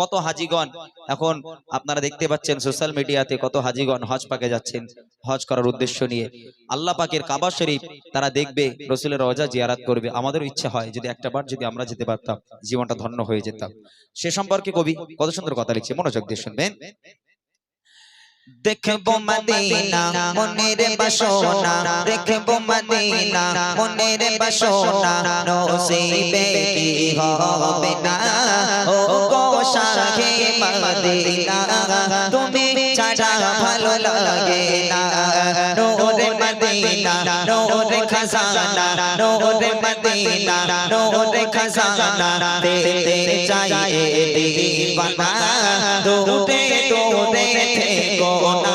কত হাজিগণ? এখন আপনারা দেখতে পাচ্ছেন সোশ্যাল মিডিয়াতে কত হাজিগণ হজ পাকে যাচ্ছেন, হজ করার উদ্দেশ্য নিয়ে। আল্লাহ পাকের কাবা শরীফ তারা দেখবে, রসুলের রজা জিয়ারাত করবে। আমাদের ইচ্ছা হয় যদি একটা বার যদি আমরা যেতে পারতাম, জীবনটা ধন্য হয়ে যেতাম। সে সম্পর্কে কবি কত সুন্দর কথা লিখছে, মনোযোগ দিয়ে শুনবেন। দেখব মদিনা, মনের বাসনা। মদিনা নসিবে কি হবে না? ও শাহে মদিনা তুমি ছাড়া ভালো লাগে না নোরে মদিনা নোরে খাজানা নোরে মদিনা নোরে খাজানা তেতে চাই দিবানা দূরে দূরে থেকো না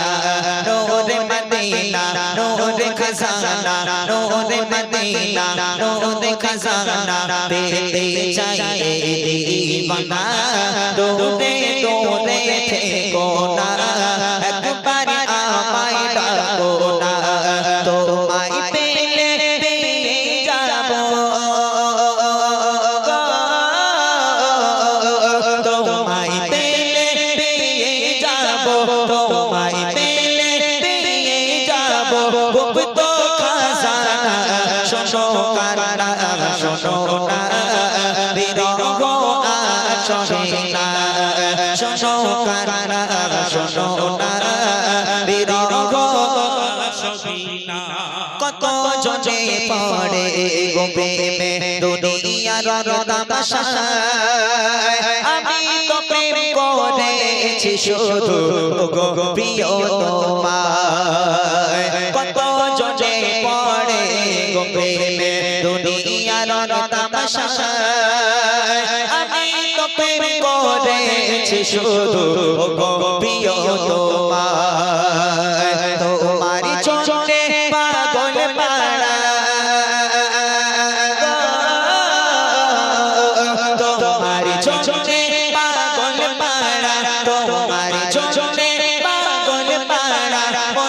খাজানা নোরে মদিনা নোরে খাজানা পেতে চাই দিবানা দৌড়ে দৌড়ে থেকো না জনে পড়ে গো প্রেমে দুনিয়ার তামাশায় আমি তো প্রেম করেছি শুধু গো প্রিয় তোমায়। কত জনে পড়ে গো প্রেমে দুনিয়ার তামাশায় আমি তো প্রেম করেছি শুধু গো প্রিয় তোমায়।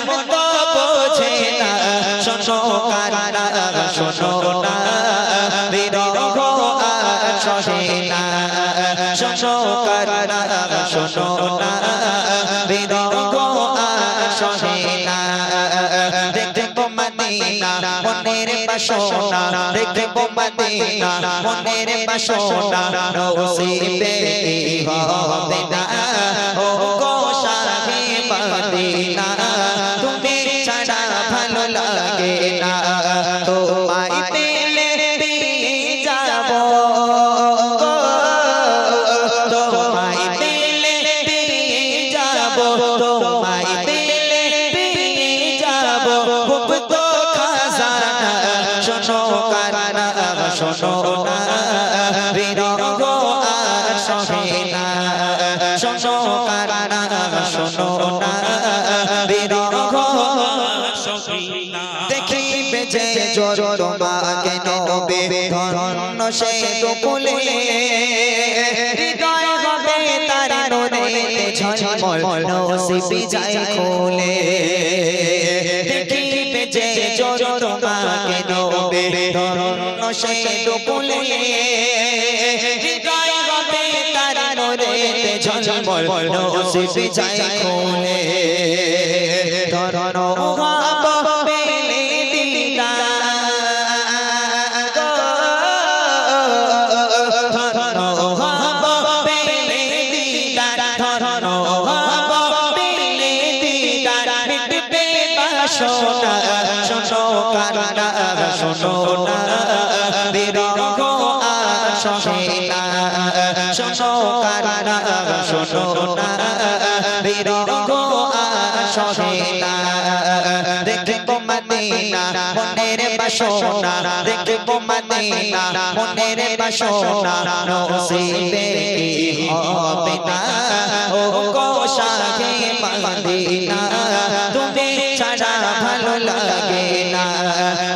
তো বোঝে না। শোনো কানা শোনো না। বিরহ সহে না। শোনো কানা শোনো না। বিরহ সহে না। দেখব মদিনা, মনের বাসনা। দেখব মদিনা, মনের বাসনা। নসিবে হবে না। ও শোনো না বিরহ দেখিবে যে জোর তোমাকে নবে, ধন্য সে তো কুলে হৃদয় হবে তার নোরে ঝলমল নসিবি যায় খুলে। দেখিবে যে জোর তোমাকে নবে, ধন্য সে তো কুলে ঝলমল নসিবি যায় খুলে ধরণ হব পেলে দিদা ধরণ হব পেলে দিদা ধরণ হব পেলে দিদা মিটবে বাসনা শোনো কানা শোনো না বিরহ আর সহে না, শোনো না, বিরহ আর সহে না দেখব মদিনা, মনের বাসনা। দেখব মদিনা, মনের বাসনা। নসিবে হবে না। ও গো শাহে মদিনা, তুমি ছাড়া ভালো লাগে না।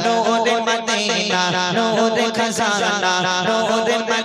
নূর মদিনা, নূর খজানা, নূর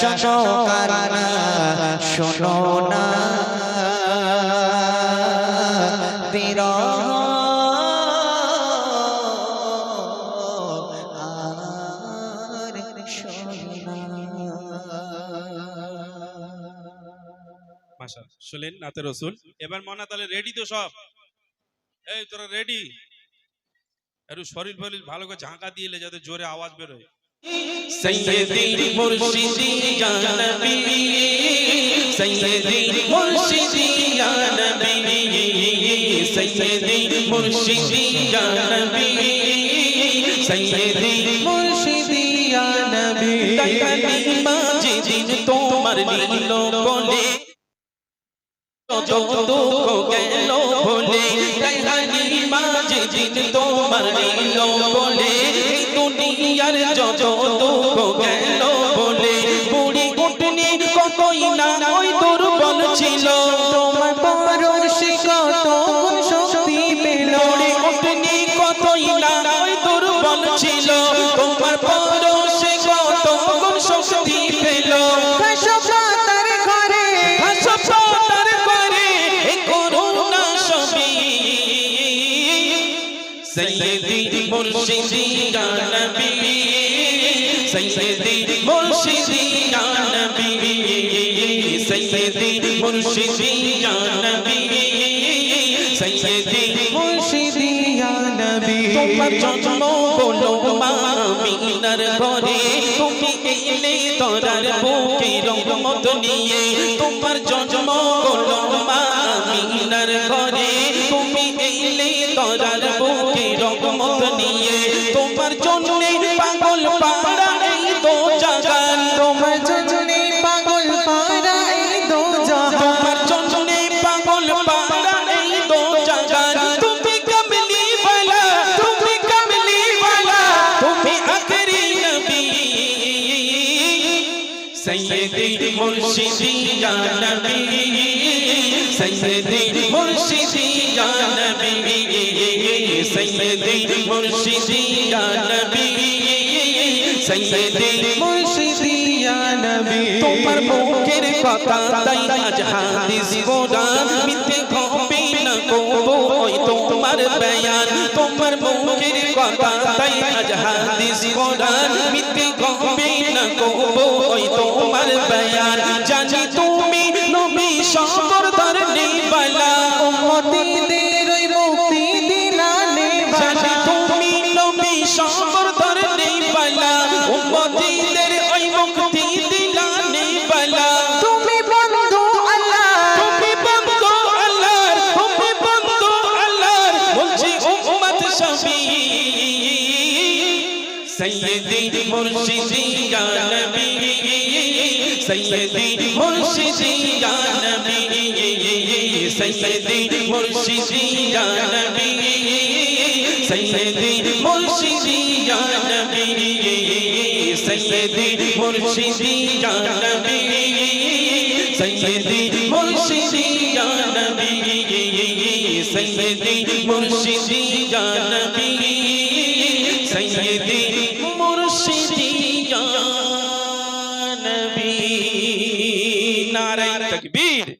শোনো কান্না শোনো না। বিরহ শুনলেন নাতে রসুল। এবার মনা তাহলে রেডি তো সব? এই, তোরা রেডি একটু শরীর ফরির ভালো করে ঝাঁকা দিয়ে যাতে জোরে আওয়াজ বেরোয়। সৈয়দি মুর্শিদি ইয়া নবী সৈয়দি মুর্শিদি ইয়া নবী সৈয়দি মুর্শিদি ইয়া নবী সৈয়দি মুর্শিদি ইয়া নবী তাকানি মাঝে দিন তোমার নীল কোলে যত দুঃখ গেল ভোলে তাকানি মাঝে দিন তোমার নীল কোলে এই দুনিয়ার যত মুর্শিদি নবী সৈয়দি মুর্শিদি নবী সৈয়দি মুর্শিদি নবী সৈয়দি মুর্শিদি নবী। তোমার জন্ম হলো মা আমিনার ঘরে, তুমি এলে তোরার বুকে রহমত নিয়ে। তোমার জন্ম হলো মা আমিনার ঘরে সৈয়দি মুর্শিদি ইয়া নবী সৈয়দি মুর্শিদি ইয়া নবী সৈয়দি মুর্শিদি ইয়া নবী সৈয়দি মুর্শিদি ইয়া নবী তোমার মুখের কথা তাই আজ হাদিস কোরআন মিথ্যে হবে না কবো ওই তোমার বয়ান তোমার মুখের কথা তাই আজ হাদিস কোরআন মিথ্যে ইয়া নবী সৈয়দি মুর্শিদি ইয়া নবী সৈয়দি মুর্শিদি ইয়া নবী সৈয়দি মুর্শিদি ইয়া নবী সৈয়দি মুর্শিদি ইয়া নবী সৈয়দি মুর্শিদি ইয়া নবী সৈয়দি মুর্শিদি ইয়া নবী সৈয়দি